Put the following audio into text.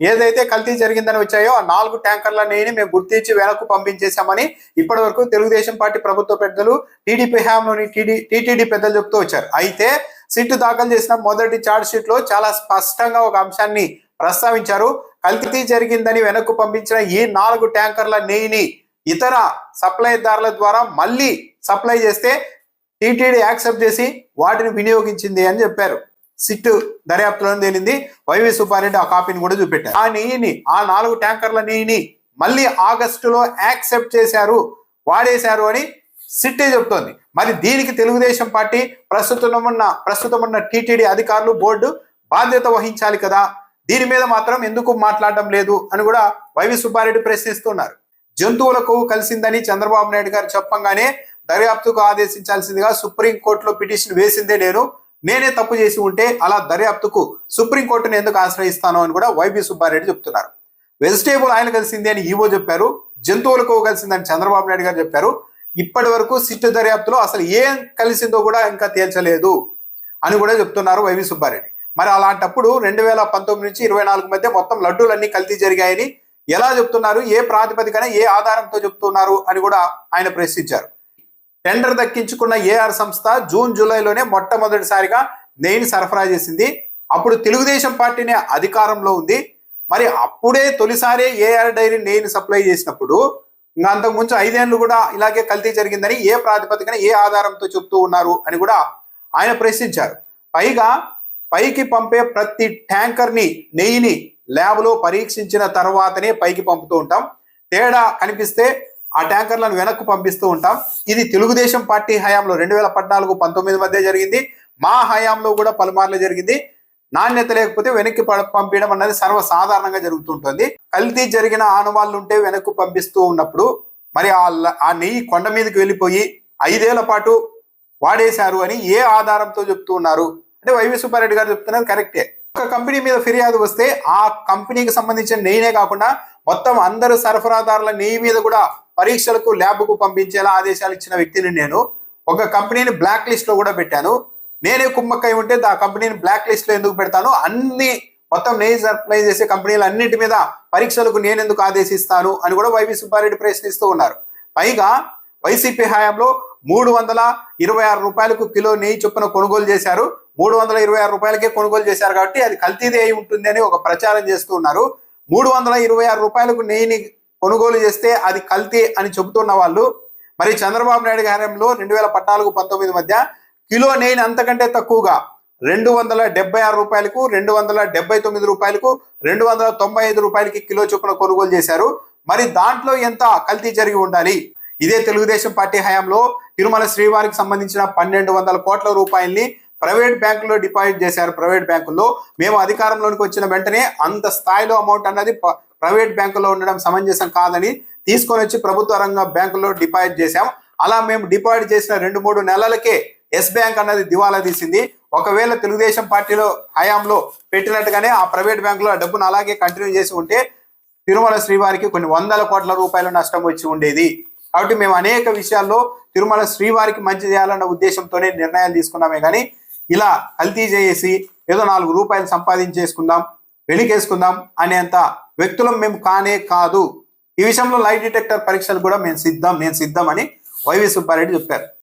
ఏదైతే కల్తీ జరిగిందని వచ్చాయో ఆ నాలుగు ట్యాంకర్ల నెయ్యిని మేము గుర్తించి వెనక్కు పంపించేశామని ఇప్పటి వరకు తెలుగుదేశం పార్టీ ప్రభుత్వ పెద్దలు టీడీపీ హయాంలోని టీడీ టీటీడీ పెద్దలు చెప్తూ వచ్చారు. అయితే సిట్ దాఖలు చేసిన మొదటి చార్జ్ షీట్లో చాలా స్పష్టంగా ఒక అంశాన్ని ప్రస్తావించారు. కల్తీ జరిగిందని వెనక్కు పంపించిన ఈ నాలుగు ట్యాంకర్ల నెయ్యిని ఇతర సప్లైదారుల ద్వారా మళ్ళీ సప్లై చేస్తే టీటీడీ యాక్సెప్ట్ చేసి వాటిని వినియోగించింది అని చెప్పారు. సిట్ దర్యాప్తులను తేలింది. వైవి సుబ్బారెడ్డి ఆ కాపీని కూడా చూపెట్టారు. ఆ నెయ్యిని ఆ నాలుగు ట్యాంకర్ల నెయ్యిని మళ్ళీ ఆగస్టులో యాక్సెప్ట్ చేశారు వాడేశారు అని సిట్టే చెప్తోంది. మరి దీనికి తెలుగుదేశం పార్టీ ప్రస్తుతం ఉన్న ప్రస్తుతం ఉన్న టీటీడీ అధికారులు బోర్డు బాధ్యత వహించాలి కదా. దీని మీద మాత్రం ఎందుకు మాట్లాడడం లేదు అని కూడా వైవి సుబ్బారెడ్డి ప్రశ్నిస్తున్నారు. జంతువుల కొవ్వు కలిసిందని చంద్రబాబు నాయుడు గారు చెప్పంగానే దర్యాప్తుకు ఆదేశించాల్సిందిగా సుప్రీంకోర్టులో పిటిషన్ వేసిందే నేను. నేనే తప్పు చేసి ఉంటే అలా దర్యాప్తుకు సుప్రీంకోర్టును ఎందుకు ఆశ్రయిస్తాను అని కూడా వైవి సుబ్బారెడ్డి చెప్తున్నారు. వెజిటేబుల్ ఆయిల్ కలిసింది అని ఈవో చెప్పారు జంతువులకు కలిసిందని చంద్రబాబు నాయుడు గారు చెప్పారు. ఇప్పటి వరకు సిట్టు దర్యాప్తులో అసలు ఏం కలిసిందో కూడా ఇంకా తేల్చలేదు అని కూడా చెప్తున్నారు వైవి సుబ్బారెడ్డి. మరి అలాంటప్పుడు రెండు వేల పంతొమ్మిది నుంచి ఇరవై నాలుగు మధ్య మొత్తం లడ్డూలన్నీ కల్తీ జరిగాయని ఎలా చెప్తున్నారు ఏ ప్రాతిపదికన ఏ ఆధారంతో చెప్తున్నారు అని కూడా ఆయన ప్రశ్నించారు. టెండర్ దక్కించుకున్న ఏఆర్ సంస్థ జూన్ జూలైలోనే మొట్టమొదటిసారిగా నెయ్యిని సరఫరా చేసింది. అప్పుడు తెలుగుదేశం పార్టీనే అధికారంలో ఉంది. మరి అప్పుడే తొలిసారి ఏఆర్ డైరీ నెయ్యిని సప్లై చేసినప్పుడు ఇంకా అంతకు ముందు ఐదేళ్ళు కూడా ఇలాగే కల్తీ జరిగిందని ఏ ప్రాతిపదికన ఏ ఆధారంతో చెప్తూ ఉన్నారు అని కూడా ఆయన ప్రశ్నించారు. పైగా పైకి పంపే ప్రతి ట్యాంకర్ని నెయ్యిని ల్యాబ్లో పరీక్షించిన తర్వాతనే పైకి పంపుతూ ఉంటాం. తేడా కనిపిస్తే ఆ ట్యాంకర్లను వెనక్కు పంపిస్తూ ఉంటాం. ఇది తెలుగుదేశం పార్టీ హయాంలో రెండు వేల పద్నాలుగు పంతొమ్మిది మధ్య జరిగింది. మా హయాంలో కూడా పలుమార్లు జరిగింది. నాణ్యత లేకపోతే వెనక్కి పంపించడం అన్నది సర్వసాధారణంగా జరుగుతుంటుంది. కల్తీ జరిగిన ఆనవాళ్ళు ఉంటే వెనక్కు పంపిస్తూ ఉన్నప్పుడు మరి ఆ ఆ నెయ్యి కొండ మీదకి వెళ్ళిపోయి ఐదేళ్ళ పాటు వాడేశారు అని ఏ ఆధారంతో చెప్తూ ఉన్నారు? అంటే వైవి సుబ్బారెడ్డి గారు చెప్తున్నది కరెక్టే. ఒక కంపెనీ మీద ఫిర్యాదు వస్తే ఆ కంపెనీకి సంబంధించిన నెయ్యినే కాకుండా మొత్తం అందరు సరఫరాదారుల నెయ్యి మీద కూడా పరీక్షలకు ల్యాబ్కు పంపించేలా ఆదేశాలు ఇచ్చిన వ్యక్తిని నేను ఒక కంపెనీని బ్లాక్ లిస్ట్లో కూడా పెట్టాను. నేనే కుమ్మక్కై ఉంటే ఆ కంపెనీని బ్లాక్ లిస్ట్లో ఎందుకు పెడతాను? అన్ని మొత్తం నెయ్యి సప్లై చేసే కంపెనీలు అన్నింటి మీద పరీక్షలకు నేను ఎందుకు ఆదేశిస్తాను అని కూడా వైవి సుబ్బారెడ్డి ప్రశ్నిస్తూ ఉన్నారు. పైగా వైసీపీ హయాంలో మూడు వందల ఇరవై ఆరు రూపాయలకు కిలో నెయ్యి చొప్పున కొనుగోలు చేశారు. మూడు వందల ఇరవై ఆరు రూపాయలకే కొనుగోలు చేశారు కాబట్టి అది కల్తీదే అయి ఉంటుంది అని ఒక ప్రచారం చేస్తూ ఉన్నారు. మూడు వందల ఇరవై ఆరు రూపాయలకు నెయ్యిని కొనుగోలు చేస్తే అది కల్తీ అని చెబుతున్న వాళ్ళు మరి చంద్రబాబు నాయుడు గారంలో రెండు వేల పద్నాలుగు పంతొమ్మిది మధ్య కిలో నెయ్యిని అంతకంటే తక్కువగా రెండు వందల డెబ్బై ఆరు రూపాయలకు రెండు వందల డెబ్బై తొమ్మిది రూపాయలకు రెండు వందల తొంభై ఐదు రూపాయలకి కిలో చొప్పున కొనుగోలు చేశారు. మరి దాంట్లో ఎంత కల్తీ జరిగి ఉండాలి? ఇదే తెలుగుదేశం పార్టీ హయాంలో తిరుమల శ్రీవారికి సంబంధించిన పన్నెండు వందల కోట్ల రూపాయల్ని ప్రైవేట్ బ్యాంకులో డిపాజిట్ చేశారు. ప్రైవేట్ బ్యాంకుల్లో మేము అధికారంలోనికి వచ్చిన వెంటనే అంత స్థాయిలో అమౌంట్ అన్నది ప్రైవేట్ బ్యాంకులో ఉండడం సమంజసం కాదని తీసుకొని వచ్చి ప్రభుత్వ రంగ బ్యాంకులో డిపాజిట్ చేశాం. అలా మేము డిపాజిట్ చేసిన రెండు మూడు నెలలకే ఎస్ బ్యాంక్ అన్నది దివాలా తీసింది. ఒకవేళ తెలుగుదేశం పార్టీలో హయాంలో పెట్టినట్టుగానే ఆ ప్రైవేట్ బ్యాంకులో ఆ డబ్బును అలాగే కంటిన్యూ చేసి ఉంటే తిరుమల శ్రీవారికి కొన్ని వందల కోట్ల రూపాయల నష్టం వచ్చి ఉండేది. కాబట్టి మేము అనేక విషయాల్లో తిరుమల శ్రీవారికి మంచి చేయాలన్న ఉద్దేశంతోనే నిర్ణయాలు తీసుకున్నామే కానీ ఇలా కల్తీ చేసి ఏదో నాలుగు రూపాయలు సంపాదించేసుకుందాం వెలికేసుకుందాం అనేంత వ్యక్తులం మేము కానే కాదు. ఈ విషయంలో లైట్ డిటెక్టర్ పరీక్షలు కూడా మేము సిద్ధం నేను సిద్ధం అని వైవి సుబ్బారెడ్డి చెప్పారు.